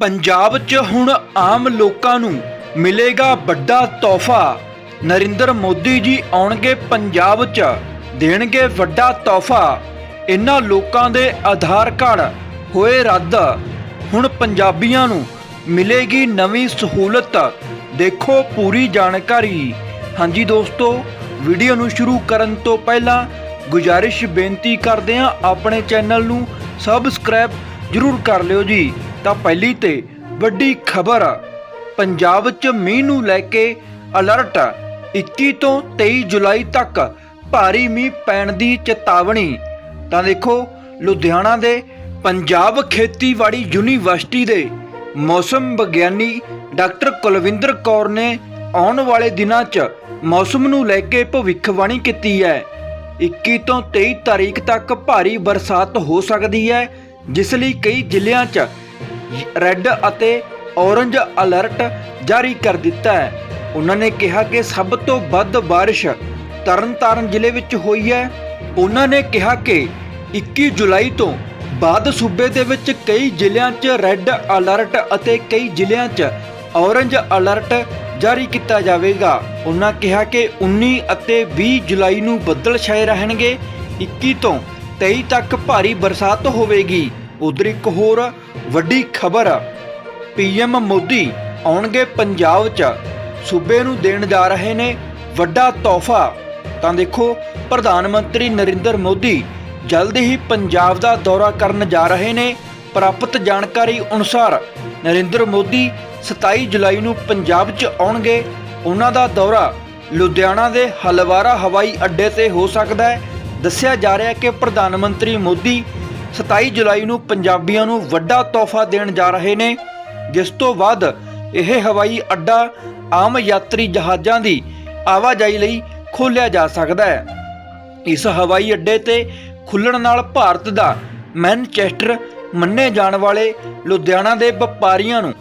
ਪੰਜਾਬ 'ਚ ਹੁਣ ਆਮ ਲੋਕਾਂ ਨੂੰ ਮਿਲੇਗਾ ਵੱਡਾ ਤੋਹਫਾ। ਨਰਿੰਦਰ ਮੋਦੀ ਜੀ ਆਉਣਗੇ ਪੰਜਾਬ 'ਚ, ਦੇਣਗੇ ਵੱਡਾ ਤੋਹਫਾ। ਇਹਨਾਂ ਲੋਕਾਂ ਦੇ ਆਧਾਰ ਕਾਰਡ ਹੋਏ ਰੱਦ। ਹੁਣ ਪੰਜਾਬੀਆਂ ਨੂੰ ਮਿਲੇਗੀ ਨਵੀਂ ਸਹੂਲਤ। ਦੇਖੋ ਪੂਰੀ ਜਾਣਕਾਰੀ। ਹਾਂਜੀ ਦੋਸਤੋ, ਵੀਡੀਓ ਨੂੰ ਸ਼ੁਰੂ ਕਰਨ ਤੋਂ ਪਹਿਲਾਂ ਗੁਜਾਰਿਸ਼ ਬੇਨਤੀ ਕਰਦੇ ਹਾਂ ਆਪਣੇ ਚੈਨਲ ਨੂੰ ਸਬਸਕ੍ਰਾਈਬ ਜਰੂਰ ਕਰ ਲਿਓ ਜੀ। ਤਾਂ ਪਹਿਲੀ ਤੇ ਵੱਡੀ ਖਬਰ ਪੰਜਾਬ 'ਚ ਮੀਂਹ ਨੂੰ ਲੈ ਕੇ ਅਲਰਟ 21 ਤੋਂ 23 ਜੁਲਾਈ ਤੱਕ ਭਾਰੀ ਮੀਂਹ ਪੈਣ ਦੀ ਚੇਤਾਵਨੀ। ਤਾਂ ਦੇਖੋ, ਲੁਧਿਆਣਾ ਦੇ ਪੰਜਾਬ ਖੇਤੀਬਾੜੀ ਯੂਨੀਵਰਸਿਟੀ ਦੇ ਮੌਸਮ ਵਿਗਿਆਨੀ ਡਾਕਟਰ ਕੁਲਵਿੰਦਰ ਕੌਰ ਨੇ ਆਉਣ ਵਾਲੇ ਦਿਨਾਂ 'ਚ ਮੌਸਮ ਨੂੰ ਲੈ ਕੇ ਭਵਿੱਖਬਾਣੀ ਕੀਤੀ ਹੈ। 21 ਤੋਂ 23 ਤਾਰੀਖ ਤੱਕ ਭਾਰੀ ਬਰਸਾਤ ਹੋ ਸਕਦੀ ਹੈ, ਜਿਸ ਲਈ ਕਈ ਜ਼ਿਲ੍ਹਿਆਂ 'ਚ ਰੈੱਡ ਅਤੇ ਔਰੰਜ ਅਲਰਟ ਜਾਰੀ ਕਰ ਦਿੱਤਾ ਹੈ। ਉਹਨਾਂ ਨੇ ਕਿਹਾ ਕਿ ਸਭ ਤੋਂ ਵੱਧ ਬਾਰਿਸ਼ ਤਰਨਤਾਰਨ ਜ਼ਿਲ੍ਹੇ ਵਿੱਚ ਹੋਈ ਹੈ। ਉਹਨਾਂ ਨੇ ਕਿਹਾ ਕਿ 21 ਜੁਲਾਈ ਤੋਂ ਬਾਅਦ ਸੂਬੇ ਦੇ ਵਿੱਚ ਕਈ ਜ਼ਿਲ੍ਹਿਆਂ 'ਚ ਰੈੱਡ ਅਲਰਟ ਅਤੇ ਕਈ ਜ਼ਿਲ੍ਹਿਆਂ 'ਚ ਔਰੰਜ ਅਲਰਟ ਜਾਰੀ ਕੀਤਾ ਜਾਵੇਗਾ। ਉਹਨਾਂ ਕਿਹਾ ਕਿ 19 ਅਤੇ 20 ਜੁਲਾਈ ਨੂੰ ਬੱਦਲ ਛਾਏ ਰਹਿਣਗੇ। 21 ਤੋਂ 23 ਤੱਕ ਭਾਰੀ ਬਰਸਾਤ ਹੋਵੇਗੀ। ਉਧਰ ਇੱਕ ਹੋਰ ਵੱਡੀ ਖਬਰ ਪੀਐਮ ਮੋਦੀ ਆਉਣਗੇ ਪੰਜਾਬ 'ਚ। ਸੂਬੇ ਨੂੰ ਦੇਣ ਜਾ ਰਹੇ ਨੇ ਵੱਡਾ ਤੋਹਫਾ। ਤਾਂ ਦੇਖੋ, ਪ੍ਰਧਾਨ ਮੰਤਰੀ ਨਰਿੰਦਰ ਮੋਦੀ ਜਲਦ ਹੀ ਪੰਜਾਬ ਦਾ ਦੌਰਾ ਕਰਨ ਜਾ ਰਹੇ ਨੇ। ਪ੍ਰਾਪਤ ਜਾਣਕਾਰੀ ਅਨੁਸਾਰ ਨਰਿੰਦਰ ਮੋਦੀ 27 ਜੁਲਾਈ ਨੂੰ ਪੰਜਾਬ 'ਚ ਆਉਣਗੇ। ਉਹਨਾਂ ਦਾ ਦੌਰਾ ਲੁਧਿਆਣਾ ਦੇ ਹਲਵਾਰਾ ਹਵਾਈ ਅੱਡੇ ਤੇ ਹੋ ਸਕਦਾ ਹੈ। ਦੱਸਿਆ ਜਾ ਰਿਹਾ ਹੈ ਕਿ ਪ੍ਰਧਾਨ ਮੰਤਰੀ ਮੋਦੀ 27 ਜੁਲਾਈ ਨੂੰ ਪੰਜਾਬੀਆਂ ਨੂੰ ਵੱਡਾ ਤੋਹਫਾ ਦੇਣ ਜਾ ਰਹੇ ਨੇ, ਜਿਸ ਤੋਂ ਬਾਅਦ ਇਹ ਹਵਾਈ ਅੱਡਾ ਆਮ ਯਾਤਰੀ ਜਹਾਜ਼ਾਂ ਦੀ ਆਵਾਜਾਈ ਲਈ ਖੋਲ੍ਹਿਆ ਜਾ ਸਕਦਾ ਹੈ। ਇਸ ਹਵਾਈ ਅੱਡੇ ਤੇ ਖੁੱਲਣ ਨਾਲ ਭਾਰਤ ਦਾ ਮੈਨਚੈਸਟਰ ਮੰਨੇ ਜਾਣ ਵਾਲੇ ਲੁਧਿਆਣਾ ਦੇ ਵਪਾਰੀਆਂ ਨੂੰ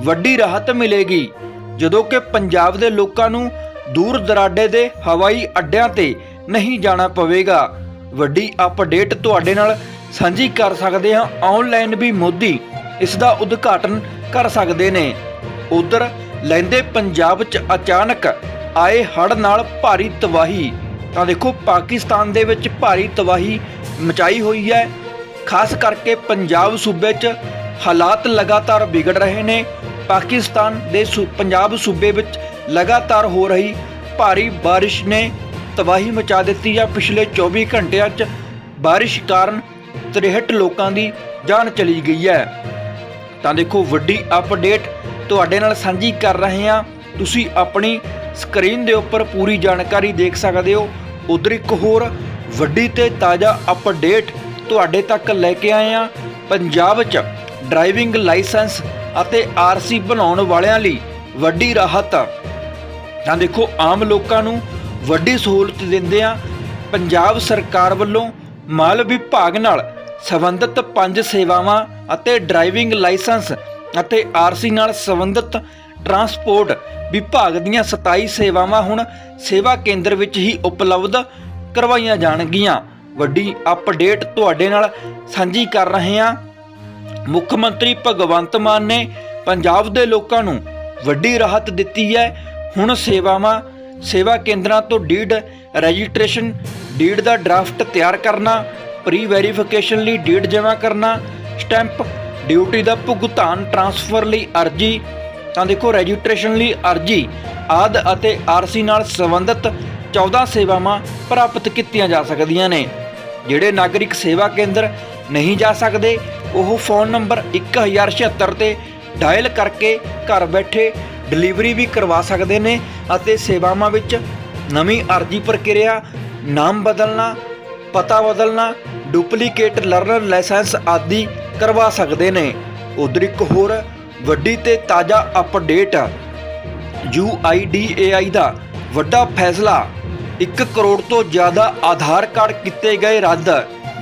ਵੱਡੀ ਰਾਹਤ ਮਿਲੇਗੀ, ਜਦੋਂ ਕਿ ਪੰਜਾਬ ਦੇ ਲੋਕਾਂ ਨੂੰ ਦੂਰ ਦਰਾਡੇ ਦੇ ਹਵਾਈ ਅੱਡਿਆਂ ਤੇ ਨਹੀਂ ਜਾਣਾ ਪਵੇਗਾ। ਵੱਡੀ ਅਪਡੇਟ ਤੁਹਾਡੇ ਨਾਲ ਸਾਂਝੀ ਕਰ ਸਕਦੇ ਹਾਂ ਆਨਲਾਈਨ ਵੀ ਮੋਦੀ ਇਸ ਦਾ ਉਦਘਾਟਨ ਕਰ ਸਕਦੇ ਨੇ। ਉਧਰ ਲੈਂਦੇ ਪੰਜਾਬ 'ਚ ਅਚਾਨਕ ਆਏ ਹੜ੍ਹ ਨਾਲ ਭਾਰੀ ਤਬਾਹੀ। ਤਾਂ ਦੇਖੋ, ਪਾਕਿਸਤਾਨ ਦੇ ਵਿੱਚ ਭਾਰੀ ਤਬਾਹੀ ਮਚਾਈ ਹੋਈ ਹੈ। ਖਾਸ ਕਰਕੇ ਪੰਜਾਬ ਸੂਬੇ 'ਚ ਹਾਲਾਤ ਲਗਾਤਾਰ ਵਿਗੜ ਰਹੇ ਨੇ। ਪਾਕਿਸਤਾਨ ਦੇ ਸੂ- ਪੰਜਾਬ ਸੂਬੇ ਵਿੱਚ ਲਗਾਤਾਰ ਹੋ ਰਹੀ ਭਾਰੀ ਬਾਰਿਸ਼ ਨੇ ਤਬਾਹੀ ਮਚਾ ਦਿੱਤੀ ਹੈ। ਪਿਛਲੇ 24 ਘੰਟਿਆਂ 'ਚ ਬਾਰਿਸ਼ ਕਾਰਨ 63 ਲੋਕਾਂ ਦੀ ਜਾਨ ਚਲੀ ਗਈ ਹੈ। ਤਾਂ ਦੇਖੋ, ਵੱਡੀ ਅਪਡੇਟ ਤੁਹਾਡੇ ਨਾਲ ਸਾਂਝੀ ਕਰ ਰਹੇ ਹਾਂ। ਤੁਸੀਂ ਆਪਣੀ ਸਕਰੀਨ ਦੇ ਉੱਪਰ ਪੂਰੀ ਜਾਣਕਾਰੀ ਦੇਖ ਸਕਦੇ ਹੋ। ਉਧਰ ਇੱਕ ਹੋਰ ਵੱਡੀ ਤੇ ਤਾਜ਼ਾ ਅਪਡੇਟ ਤੁਹਾਡੇ ਤੱਕ ਲੈ ਕੇ ਆਏ ਹਾਂ। ਪੰਜਾਬ 'ਚ ਡਰਾਈਵਿੰਗ ਲਾਇਸੈਂਸ ਅਤੇ ਆਰਸੀ ਬਣਾਉਣ ਵਾਲਿਆਂ ਲਈ ਵੱਡੀ ਰਾਹਤ। ਤਾਂ ਦੇਖੋ, ਆਮ ਲੋਕਾਂ ਨੂੰ ਵੱਡੀ ਸਹੂਲਤ ਦਿੰਦਿਆਂ ਪੰਜਾਬ ਸਰਕਾਰ ਵੱਲੋਂ ਮਾਲ ਵਿਭਾਗ ਨਾਲ ਸੰਬੰਧਿਤ ਪੰਜ ਸੇਵਾਵਾਂ ਅਤੇ ਡਰਾਈਵਿੰਗ ਲਾਇਸੈਂਸ ਅਤੇ ਆਰਸੀ ਨਾਲ ਸੰਬੰਧਿਤ ਟਰਾਂਸਪੋਰਟ ਵਿਭਾਗ ਦੀਆਂ 27 ਸੇਵਾਵਾਂ ਹੁਣ ਸੇਵਾ ਕੇਂਦਰ ਵਿੱਚ ਹੀ ਉਪਲਬਧ ਕਰਵਾਈਆਂ ਜਾਣਗੀਆਂ। ਵੱਡੀ ਅਪਡੇਟ ਤੁਹਾਡੇ ਨਾਲ ਸਾਂਝੀ ਕਰ ਰਹੇ ਹਾਂ। ਮੁੱਖ ਮੰਤਰੀ ਭਗਵੰਤ ਮਾਨ ਨੇ ਪੰਜਾਬ ਦੇ ਲੋਕਾਂ ਨੂੰ ਵੱਡੀ ਰਾਹਤ ਦਿੱਤੀ ਹੈ। ਹੁਣ ਸੇਵਾਵਾਂ, ਸੇਵਾ ਕੇਂਦਰਾਂ ਤੋਂ ਡੀਡ ਰਜਿਸਟ੍ਰੇਸ਼ਨ, ਡੀਡ ਦਾ ਡਰਾਫਟ ਤਿਆਰ ਕਰਨਾ ਪ੍ਰੀ ਵੈਰੀਫਿਕੇਸ਼ਨ ਲਈ ਡੇਟ ਜਮ੍ਹਾਂ ਕਰਨਾ ਸਟੈਂਪ ਡਿਊਟੀ ਦਾ ਭੁਗਤਾਨ ਟ੍ਰਾਂਸਫਰ ਲਈ ਅਰਜੀ, ਤਾਂ ਦੇਖੋ ਰਜਿਸਟ੍ਰੇਸ਼ਨ ਲਈ ਅਰਜੀ, ਆਦ ਅਤੇ ਆਰਸੀ ਨਾਲ ਸੰਬੰਧਿਤ 14 ਸੇਵਾਵਾਂ ਪ੍ਰਾਪਤ ਕੀਤੀਆਂ ਜਾ ਸਕਦੀਆਂ ਨੇ। ਜਿਹੜੇ ਨਾਗਰਿਕ ਸੇਵਾ ਕੇਂਦਰ ਨਹੀਂ ਜਾ ਸਕਦੇ, ਉਹ ਫੋਨ ਨੰਬਰ 1076 ਤੇ ਡਾਇਲ ਕਰਕੇ ਘਰ ਬੈਠੇ ਡਿਲੀਵਰੀ ਵੀ ਕਰਵਾ ਸਕਦੇ ਨੇ ਅਤੇ ਸੇਵਾਵਾਂ ਵਿੱਚ ਨਵੀਂ ਅਰਜੀ ਪ੍ਰਕਿਰਿਆ, ਨਾਮ ਬਦਲਣਾ, ਪਤਾ ਬਦਲਣਾ ਡੁਪਲੀਕੇਟ ਲਰਨਰ ਲਾਇਸੈਂਸ ਆਦਿ ਕਰਵਾ ਸਕਦੇ ਨੇ। ਉਧਰ ਇੱਕ ਹੋਰ ਵੱਡੀ ਤੇ ਤਾਜ਼ਾ ਅਪਡੇਟ UIDAI ਦਾ ਵੱਡਾ ਫੈਸਲਾ। 1 ਕਰੋੜ ਤੋਂ ਜ਼ਿਆਦਾ ਆਧਾਰ ਕਾਰਡ ਕੀਤੇ ਗਏ ਰੱਦ।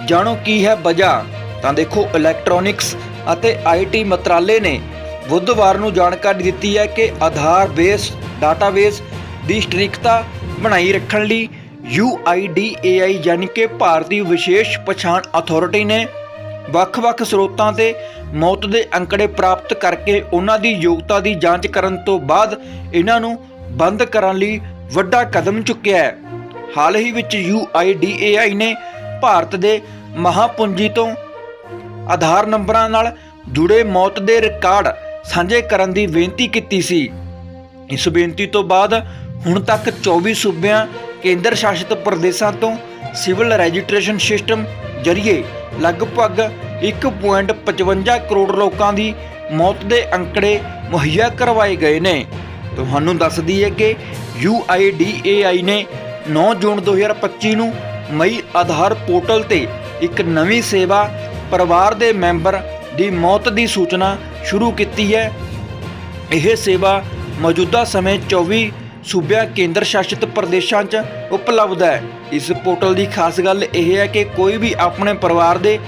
ਜਾਣੋ ਕੀ ਹੈ ਵਜ੍ਹਾ? ਤਾਂ ਦੇਖੋ, ਇਲੈਕਟ੍ਰੋਨਿਕਸ ਅਤੇ ਆਈਟੀ ਮੰਤਰਾਲੇ ਨੇ ਬੁੱਧਵਾਰ ਨੂੰ ਜਾਣਕਾਰੀ ਦਿੱਤੀ ਹੈ ਕਿ ਆਧਾਰ ਬੇਸ, ਡਾਟਾਬੇਸ ਦੀ ਸਟ੍ਰਿਕਤਾ ਬਣਾਈ ਰੱਖਣ ਲਈ UIDAI ਯਾਨੀ ਕਿ ਭਾਰਤੀ ਵਿਸ਼ੇਸ਼ ਪਛਾਣ ਅਥਾਰਟੀ ਨੇ ਵੱਖ-ਵੱਖ ਸਰੋਤਾਂ ਤੇ ਮੌਤ ਦੇ ਅੰਕੜੇ ਪ੍ਰਾਪਤ ਕਰਕੇ ਉਹਨਾਂ ਦੀ ਯੋਗਤਾ ਦੀ ਜਾਂਚ ਕਰਨ ਤੋਂ ਬਾਅਦ ਇਹਨਾਂ ਨੂੰ ਬੰਦ ਕਰਨ ਲਈ ਵੱਡਾ ਕਦਮ ਚੁੱਕਿਆ ਹੈ। ਹਾਲ ਹੀ ਵਿੱਚ UIDAI ਨੇ ਭਾਰਤ ਦੇ ਮਹਾਪੂੰਜੀ ਤੋਂ ਆਧਾਰ ਨੰਬਰਾਂ ਨਾਲ ਜੁੜੇ ਮੌਤ ਦੇ ਰਿਕਾਰਡ ਸਾਂਝੇ ਕਰਨ ਦੀ ਬੇਨਤੀ ਕੀਤੀ ਸੀ। ਇਸ ਬੇਨਤੀ ਤੋਂ ਬਾਅਦ ਹੁਣ ਤੱਕ 24 ਸੂਬਿਆਂ ਕੇਂਦਰ ਸ਼ਾਸਿਤ ਪ੍ਰਦੇਸ਼ਾਂ ਤੋਂ ਸਿਵਲ ਰਜਿਸਟ੍ਰੇਸ਼ਨ ਸਿਸਟਮ ਜਰੀਏ ਲਗਭਗ 1.55 ਕਰੋੜ ਲੋਕਾਂ ਦੀ ਮੌਤ ਦੇ ਅੰਕੜੇ ਮੁਹੱਈਆ ਕਰਵਾਏ ਗਏ ਨੇ। ਤੁਹਾਨੂੰ ਦੱਸ ਦਈਏ ਕਿ UIDAI ਨੇ 9 ਜੂਨ 2025 ਨੂੰ ਮਈ ਆਧਾਰ ਪੋਰਟਲ ਤੇ ਇੱਕ ਨਵੀਂ ਸੇਵਾ ਪਰਿਵਾਰ ਦੇ ਮੈਂਬਰ ਦੀ ਮੌਤ ਦੀ ਸੂਚਨਾ ਸ਼ੁਰੂ ਕੀਤੀ ਹੈ। ਇਹ ਸੇਵਾ ਮੌਜੂਦਾ ਸਮੇਂ 24 ਸੂਬਿਆਂ ਕੇਂਦਰ ਸ਼ਾਸਿਤ ਪ੍ਰਦੇਸ਼ਾਂ 'ਚ ਉਪਲਬਧ ਹੈ। ਇਸ ਪੋਰਟਲ ਦੀ ਖਾਸ ਗੱਲ ਇਹ ਹੈ ਕਿ ਕੋਈ ਵੀ ਆਪਣੇ ਪਰਿਵਾਰ ਦੇ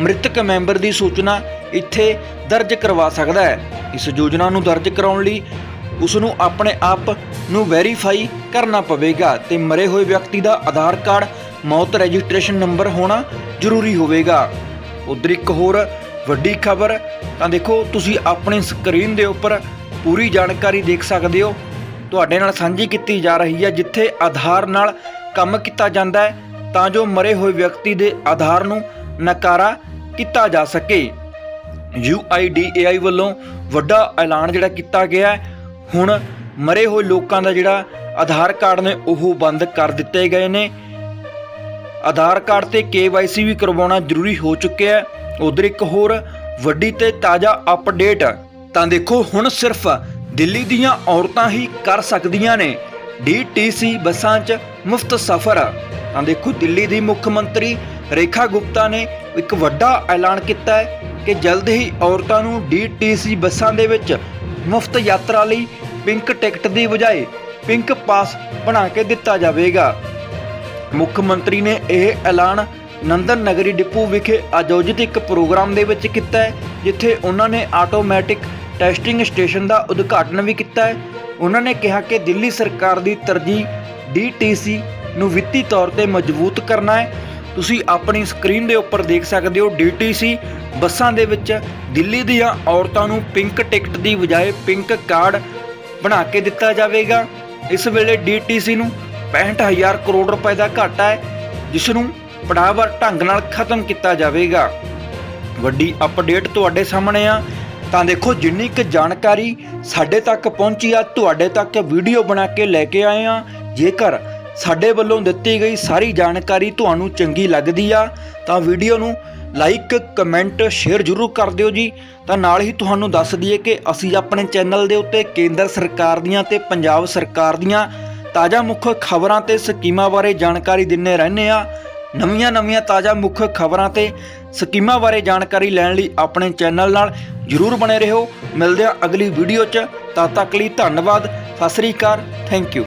ਮ੍ਰਿਤਕ ਮੈਂਬਰ ਦੀ ਸੂਚਨਾ ਇੱਥੇ ਦਰਜ ਕਰਵਾ ਸਕਦਾ ਹੈ। ਇਸ ਯੋਜਨਾ ਨੂੰ ਦਰਜ ਕਰਾਉਣ ਲਈ ਉਸ ਨੂੰ ਆਪਣੇ ਆਪ ਨੂੰ ਵੈਰੀਫਾਈ ਕਰਨਾ ਪਵੇਗਾ ਤੇ ਮਰੇ ਹੋਏ ਵਿਅਕਤੀ ਦਾ ਆਧਾਰ ਕਾਰਡ, ਮੌਤ ਰਜਿਸਟ੍ਰੇਸ਼ਨ ਨੰਬਰ ਹੋਣਾ ਜ਼ਰੂਰੀ ਹੋਵੇਗਾ। ਉਧਰ ਇੱਕ ਹੋਰ ਵੱਡੀ ਖਬਰ, ਤਾਂ ਦੇਖੋ ਤੁਸੀਂ ਆਪਣੀ ਸਕਰੀਨ ਦੇ ਉੱਪਰ ਪੂਰੀ ਜਾਣਕਾਰੀ ਦੇਖ ਸਕਦੇ ਹੋ। ਤੁਹਾਡੇ ਨਾਲ ਸਾਂਝੀ ਕੀਤੀ ਜਾ ਰਹੀ ਹੈ, ਜਿੱਥੇ ਆਧਾਰ ਨਾਲ ਕੰਮ ਕੀਤਾ ਜਾਂਦਾ ਹੈ, ਤਾਂ ਜੋ ਮਰੇ ਹੋਏ ਵਿਅਕਤੀ ਦੇ ਆਧਾਰ ਨੂੰ ਨਕਾਰਾ ਕੀਤਾ ਜਾ ਸਕੇ। UIDAI ਵੱਲੋਂ ਵੱਡਾ ਐਲਾਨ ਜਿਹੜਾ ਕੀਤਾ ਗਿਆ ਹੁਣ ਮਰੇ ਹੋਏ ਲੋਕਾਂ ਦਾ ਜਿਹੜਾ ਆਧਾਰ ਕਾਰਡ ਨੇ, ਉਹ ਬੰਦ ਕਰ ਦਿੱਤੇ ਗਏ ਨੇ। ਆਧਾਰ ਕਾਰਡ ਤੇ KYC ਵੀ ਕਰਵਾਉਣਾ ਜ਼ਰੂਰੀ ਹੋ ਚੁੱਕਿਆ ਹੈ। ਉਧਰ ਇੱਕ ਹੋਰ ਵੱਡੀ ਤੇ ਤਾਜ਼ਾ ਅਪਡੇਟ ਤਾਂ ਦੇਖੋ, ਹੁਣ ਸਿਰਫ ਦਿੱਲੀ ਦੀਆਂ ਔਰਤਾਂ ਹੀ ਕਰ ਸਕਦੀਆਂ ਨੇ। DTC ਬੱਸਾਂ 'ਚ ਮੁਫਤ ਸਫ਼ਰ। ਤਾਂ ਦੇਖੋ, ਦਿੱਲੀ ਦੀ ਮੁੱਖ ਮੰਤਰੀ ਰੇਖਾ ਗੁਪਤਾ ਨੇ ਇੱਕ ਵੱਡਾ ਐਲਾਨ ਕੀਤਾ ਹੈ ਕਿ ਜਲਦ ਹੀ ਔਰਤਾਂ ਨੂੰ DTC ਬੱਸਾਂ ਦੇ ਵਿੱਚ ਮੁਫਤ ਯਾਤਰਾ ਲਈ ਪਿੰਕ ਟਿਕਟ ਦੀ ਬਜਾਏ ਪਿੰਕ ਪਾਸ ਬਣਾ ਕੇ ਦਿੱਤਾ ਜਾਵੇਗਾ। ਮੁੱਖ ਮੰਤਰੀ ਨੇ ਇਹ ਐਲਾਨ ਨੰਦਨ ਨਗਰੀ ਡਿਪੂ ਵਿਖੇ ਆਯੋਜਿਤ ਇੱਕ ਪ੍ਰੋਗਰਾਮ ਦੇ ਵਿੱਚ ਕੀਤਾ ਹੈ, ਜਿੱਥੇ ਉਹਨਾਂ ਨੇ ਆਟੋਮੈਟਿਕ ਟੈਸਟਿੰਗ ਸਟੇਸ਼ਨ ਦਾ ਉਦਘਾਟਨ ਵੀ ਕੀਤਾ ਹੈ। ਉਹਨਾਂ ਨੇ ਕਿਹਾ ਕਿ ਦਿੱਲੀ ਸਰਕਾਰ ਦੀ ਤਰਜੀਹ DTC ਨੂੰ ਵਿੱਤੀ ਤੌਰ ਤੇ ਮਜ਼ਬੂਤ ਕਰਨਾ ਹੈ। ਤੁਸੀਂ ਆਪਣੀ ਸਕਰੀਨ ਦੇ ਉੱਪਰ ਦੇਖ ਸਕਦੇ ਹੋ DTC ਬੱਸਾਂ ਦੇ ਵਿੱਚ ਦਿੱਲੀ ਦੀਆਂ ਔਰਤਾਂ ਨੂੰ ਪਿੰਕ ਟਿਕਟ ਦੀ ਬਜਾਏ ਪਿੰਕ ਕਾਰਡ ਬਣਾ ਕੇ ਦਿੱਤਾ ਜਾਵੇਗਾ। ਇਸ ਵੇਲੇ DTC ਨੂੰ 65000 ਕਰੋੜ ਰੁਪਏ ਦਾ ਘਾਟਾ ਹੈ, ਜਿਸ ਨੂੰ ਪੜਾਵਰ ਢੰਗ ਨਾਲ ਖਤਮ ਕੀਤਾ ਜਾਵੇਗਾ। ਵੱਡੀ ਅਪਡੇਟ ਤੁਹਾਡੇ ਸਾਹਮਣੇ ਆ। ਤਾਂ ਦੇਖੋ ਜਿੰਨੀ ਕੁ ਜਾਣਕਾਰੀ ਸਾਡੇ ਤੱਕ ਪਹੁੰਚੀ ਆ, ਤੁਹਾਡੇ ਤੱਕ ਵੀਡੀਓ ਬਣਾ ਕੇ ਲੈ ਕੇ ਆਏ ਆ। ਜੇਕਰ ਸਾਡੇ ਵੱਲੋਂ ਦਿੱਤੀ ਗਈ ਸਾਰੀ ਜਾਣਕਾਰੀ ਤੁਹਾਨੂੰ ਚੰਗੀ ਲੱਗਦੀ ਆ, ਤਾਂ ਵੀਡੀਓ ਨੂੰ ਲਾਈਕ, ਕਮੈਂਟ ਸ਼ੇਅਰ ਜ਼ਰੂਰ ਕਰ ਦਿਓ ਜੀ। ਤਾਂ ਨਾਲ ਹੀ ਤੁਹਾਨੂੰ ਦੱਸ ਦਈਏ ਕਿ ਅਸੀਂ ਆਪਣੇ ਚੈਨਲ ਦੇ ਉੱਤੇ ਕੇਂਦਰ ਸਰਕਾਰ ਦੀਆਂ ਤੇ ਪੰਜਾਬ ਸਰਕਾਰ ਦੀਆਂ ਤਾਜ਼ਾ ਮੁੱਖ ਖਬਰਾਂ ਤੇ ਸਕੀਮਾਂ ਬਾਰੇ ਜਾਣਕਾਰੀ ਦਿੰਨੇ ਰਹਿੰਦੇ ਆ। ਨਵੀਆਂ-ਨਵੀਆਂ ਤਾਜ਼ਾ ਮੁੱਖ ਖਬਰਾਂ ਤੇ ਸਕੀਮਾਂ ਬਾਰੇ ਜਾਣਕਾਰੀ ਲੈਣ ਲਈ ਆਪਣੇ ਚੈਨਲ ਨਾਲ ਜਰੂਰ ਬਣੇ ਰਹੋ। ਮਿਲਦੇ ਆ ਅਗਲੀ ਵੀਡੀਓ 'ਚ। ਤਦ ਤੱਕ ਲਈ ਧੰਨਵਾਦ। ਸਤਿ ਸ੍ਰੀ ਅਕਾਲ। Thank you